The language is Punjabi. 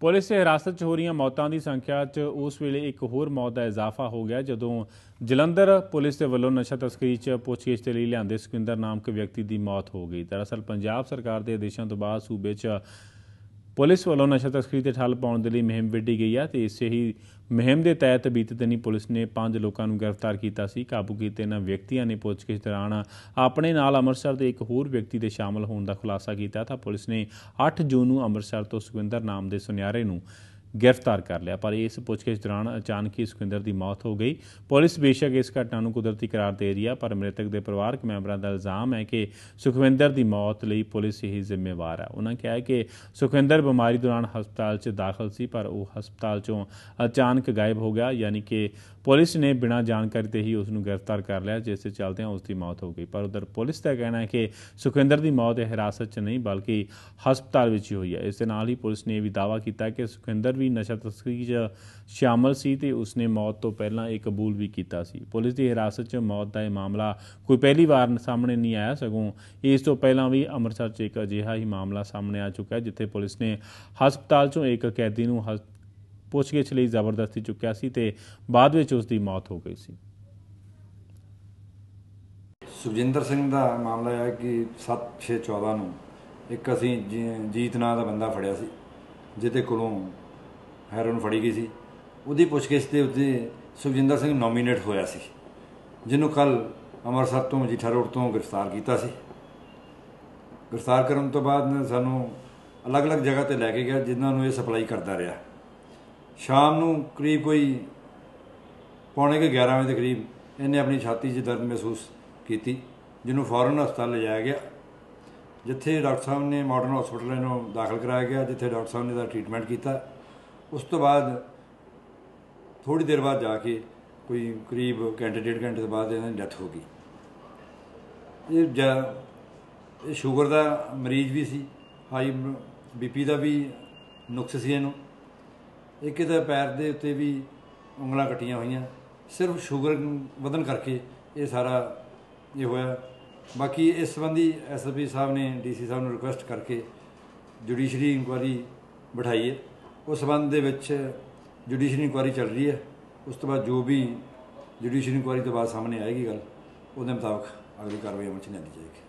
ਪੁਲਿਸ ਦੇ ਹਿਰਾਸਤ 'ਚ ਹੋ ਰਹੀਆਂ ਮੌਤਾਂ ਦੀ ਸੰਖਿਆ 'ਚ ਉਸ ਵੇਲੇ ਇੱਕ ਹੋਰ ਮੌਤ ਦਾ ਇਜ਼ਾਫਾ ਹੋ ਗਿਆ, ਜਦੋਂ ਜਲੰਧਰ ਪੁਲਿਸ ਦੇ ਵੱਲੋਂ ਨਸ਼ਾ ਤਸਕਰੀ 'ਚ ਪੁੱਛਗਿੱਛ ਦੇ ਲਈ ਲਿਆਂਦੇ ਸੁਖਿੰਦਰ ਨਾਮਕ ਵਿਅਕਤੀ ਦੀ ਮੌਤ ਹੋ ਗਈ। ਦਰਅਸਲ ਪੰਜਾਬ ਸਰਕਾਰ ਦੇ ਆਦੇਸ਼ਾਂ ਤੋਂ ਬਾਅਦ ਸੂਬੇ 'ਚ ਪੁਲਿਸ ਵੱਲੋਂ ਨਸ਼ਾ ਤਸਕਰੀ ਤੇ ਠੱਲ ਪਾਉਣ ਦੇ ਲਈ ਮੁਹਿੰਮ ਵਿੱਢੀ ਗਈ ਹੈ ਤੇ ਇਸੇ ਹੀ ਮੁਹਿੰਮ ਦੇ ਤਹਿਤ ਬੀਤੇ ਦਿਨੀ ਪੁਲਿਸ ਨੇ ਪੰਜ ਲੋਕਾਂ ਨੂੰ ਗ੍ਰਿਫਤਾਰ ਕੀਤਾ ਸੀ। ਕਾਬੂ ਕੀਤੇ ਇਹਨਾਂ ਵਿਅਕਤੀਆਂ ਨੇ ਪੁੱਛਗਿੱਛ ਦੌਰਾਨ ਆਪਣੇ ਨਾਲ ਅੰਮ੍ਰਿਤਸਰ ਦੇ ਇੱਕ ਹੋਰ ਵਿਅਕਤੀ ਦੇ ਸ਼ਾਮਲ ਹੋਣ ਦਾ ਖੁਲਾਸਾ ਕੀਤਾ ਤਾਂ ਪੁਲਿਸ ਨੇ 8 ਜੂਨ ਨੂੰ ਅੰਮ੍ਰਿਤਸਰ ਤੋਂ ਸੁਖਵਿੰਦਰ ਨਾਮ ਦੇ ਸੁਨਿਆਰੇ ਨੂੰ ਗ੍ਰਿਫਤਾਰ ਕਰ ਲਿਆ। ਪਰ ਇਸ ਪੁੱਛਗਿੱਛ ਦੌਰਾਨ ਅਚਾਨਕ ਹੀ ਸੁਖਵਿੰਦਰ ਦੀ ਮੌਤ ਹੋ ਗਈ। ਪੁਲਿਸ ਬੇਸ਼ੱਕ ਇਸ ਘਟਨਾ ਨੂੰ ਕੁਦਰਤੀ ਕਰਾਰ ਦੇ ਰਹੀ ਹੈ ਪਰ ਮ੍ਰਿਤਕ ਦੇ ਪਰਿਵਾਰਕ ਮੈਂਬਰਾਂ ਦਾ ਇਲਜ਼ਾਮ ਹੈ ਕਿ ਸੁਖਵਿੰਦਰ ਦੀ ਮੌਤ ਲਈ ਪੁਲਿਸ ਹੀ ਜ਼ਿੰਮੇਵਾਰ ਹੈ ਉਹਨਾਂ ਕਿਹਾ ਕਿ ਸੁਖਵਿੰਦਰ ਬਿਮਾਰੀ ਦੌਰਾਨ ਹਸਪਤਾਲ 'ਚ ਦਾਖਲ ਸੀ, ਪਰ ਉਹ ਹਸਪਤਾਲ 'ਚੋਂ ਅਚਾਨਕ ਗਾਇਬ ਹੋ ਗਿਆ, ਯਾਨੀ ਕਿ ਪੁਲਿਸ ਨੇ ਬਿਨਾਂ ਜਾਣਕਾਰੀ ਤੇ ਹੀ ਉਸ ਨੂੰ ਗ੍ਰਿਫਤਾਰ ਕਰ ਲਿਆ, ਜਿਸ ਦੇ ਚਲਦਿਆਂ ਉਸ ਦੀ ਮੌਤ ਹੋ ਗਈ। ਪਰ ਉਧਰ ਪੁਲਿਸ ਦਾ ਕਹਿਣਾ ਹੈ ਕਿ ਸੁਖਵਿੰਦਰ ਦੀ ਮੌਤ ਹਿਰਾਸਤ 'ਚ ਨਹੀਂ, ਬਲਕਿ ਹਸਪਤਾਲ ਵਿੱਚ ਹੀ ਹੋਈ ਹੈ। ਇਸ ਦੇ ਨਾਲ ਹੀ ਪੁਲਿਸ ਨੇ ਇਹ ਵੀ ਦਾਅਵਾ ਕੀਤਾ ਕਿ ਸੁਖਵਿੰਦਰ ਵੀ ਨਸ਼ਾ ਤਸਕਰੀ 'ਚ ਸ਼ਾਮਲ ਸੀ ਤੇ ਉਸਨੇ ਮੌਤ ਤੋਂ ਪਹਿਲਾਂ ਇਹ ਕਬੂਲ ਵੀ ਕੀਤਾ ਸੀ। ਪੁਲਿਸ ਦੀ ਹਿਰਾਸਤ 'ਚ ਮੌਤ ਦਾ ਇਹ ਮਾਮਲਾ ਕੋਈ ਪਹਿਲੀ ਵਾਰ ਸਾਹਮਣੇ ਨਹੀਂ ਆਇਆ। ਸਗੋਂ ਇਸ ਤੋਂ ਪਹਿਲਾਂ ਵੀ ਅੰਮ੍ਰਿਤਸਰ 'ਚ ਇੱਕ ਅਜਿਹਾ ਹੀ ਮਾਮਲਾ ਸਾਹਮਣੇ ਆ ਚੁੱਕਾ ਹੈ, ਜਿੱਥੇ ਪੁਲਿਸ ਨੇ ਹਸਪਤਾਲ 'ਚੋਂ ਇੱਕ ਕੈਦੀ ਨੂੰ ਪੁੱਛਗਿੱਛ ਲਈ ਜ਼ਬਰਦਸਤੀ ਚੁੱਕਿਆ ਸੀ ਤੇ ਬਾਅਦ ਵਿੱਚ ਉਸ ਦੀ ਮੌਤ ਹੋ ਗਈ ਸੀ। ਸੁਖਜਿੰਦਰ ਸਿੰਘ ਦਾ ਮਾਮਲਾ ਹੈ ਕਿ 7614 ਨੂੰ ਇੱਕ ਅਸੀਂ ਜੀਤ ਨਾਂ ਦਾ ਬੰਦਾ ਫੜਿਆ ਸੀ, ਜਿਹਦੇ ਕੋਲੋਂ ਹੈਰੋਨ ਫੜੀ ਗਈ ਸੀ। ਉਹਦੀ ਪੁੱਛਗਿੱਛ ਦੇ ਉੱਤੇ ਸੁਖਜਿੰਦਰ ਸਿੰਘ ਨੋਮੀਨੇਟ ਹੋਇਆ ਸੀ, ਜਿਹਨੂੰ ਕੱਲ ਅੰਮ੍ਰਿਤਸਰ ਤੋਂ ਮਜੀਠਾ ਰੋਡ ਤੋਂ ਗ੍ਰਿਫਤਾਰ ਕੀਤਾ ਸੀ। ਗ੍ਰਿਫਤਾਰ ਕਰਨ ਤੋਂ ਬਾਅਦ ਸਾਨੂੰ ਅਲੱਗ-ਅਲੱਗ ਜਗ੍ਹਾ ਤੇ ਲੈ ਕੇ ਗਿਆ, ਜਿਨ੍ਹਾਂ ਨੂੰ ਇਹ ਸਪਲਾਈ ਕਰਦਾ ਰਿਹਾ। ਸ਼ਾਮ ਨੂੰ ਕਰੀਬ ਕੋਈ ਪੌਣੇ ਕੁ 11 ਵਜੇ ਦੇ ਕਰੀਬ ਇਹਨੇ ਆਪਣੀ ਛਾਤੀ 'ਚ ਦਰਦ ਮਹਿਸੂਸ ਕੀਤੀ, ਜਿਹਨੂੰ ਫੌਰਨ ਹਸਪਤਾਲ ਲਿਜਾਇਆ ਗਿਆ, ਜਿੱਥੇ ਡਾਕਟਰ ਸਾਹਿਬ ਨੇ ਮਾਡਰਨ ਹਸਪੀਟਲ ਇਹਨੂੰ ਦਾਖਲ ਕਰਾਇਆ ਗਿਆ, ਜਿੱਥੇ ਡਾਕਟਰ ਸਾਹਿਬ ਨੇ ਦਾ ਟ੍ਰੀਟਮੈਂਟ ਕੀਤਾ। ਉਸ ਤੋਂ ਬਾਅਦ ਥੋੜੀ ਦੇਰ ਬਾਅਦ ਜਾ ਕੇ ਕੋਈ ਕਰੀਬ ਘੰਟੇ, ਡੇਢ ਘੰਟੇ ਤੋਂ ਬਾਅਦ ਇਹਨਾਂ ਦੀ ਡੈਥ ਹੋ ਗਈ। ਇਹ ਜਾ- ਇਹ ਸ਼ੂਗਰ ਦਾ ਮਰੀਜ਼ ਵੀ ਸੀ ਹਾਈ ਬੀਪੀ ਦਾ ਵੀ ਨੁਕਸ ਸੀ ਇਹਨੂੰ। ਇੱਕ ਇਹਦੇ ਪੈਰ ਦੇ ਉੱਤੇ ਵੀ ਉਂਗਲਾਂ ਕੱਟੀਆਂ ਹੋਈਆਂ। ਸਿਰਫ ਸ਼ੂਗਰ ਵਧਣ ਕਰਕੇ ਇਹ ਸਾਰਾ ਇਹ ਹੋਇਆ। ਬਾਕੀ ਇਸ ਸੰਬੰਧੀ ਐਸਐਸਪੀ ਸਾਹਿਬ ਨੇ ਡੀਸੀ ਸਾਹਿਬ ਨੂੰ ਰਿਕੁਐਸਟ ਕਰਕੇ ਜੁਡੀਸ਼ਰੀ ਇਨਕੁਆਰੀ ਬਿਠਾਈ ਹੈ। ਉਸ ਸੰਬੰਧ ਦੇ ਵਿੱਚ ਜੁਡੀਸ਼ਰੀ ਇਨਕੁਆਇਰੀ ਚੱਲ ਰਹੀ ਹੈ। ਉਸ ਤੋਂ ਬਾਅਦ ਜੋ ਵੀ ਜੁਡੀਸ਼ਰੀ ਇਨਕੁਆਇਰੀ ਤੋਂ ਬਾਅਦ ਸਾਹਮਣੇ ਆਏਗੀ ਗੱਲ, ਉਹਦੇ ਮੁਤਾਬਕ ਅਗਲੀ ਕਾਰਵਾਈ ਅਮਲ ਚ ਲਿਆਂਦੀ ਜਾਏਗੀ।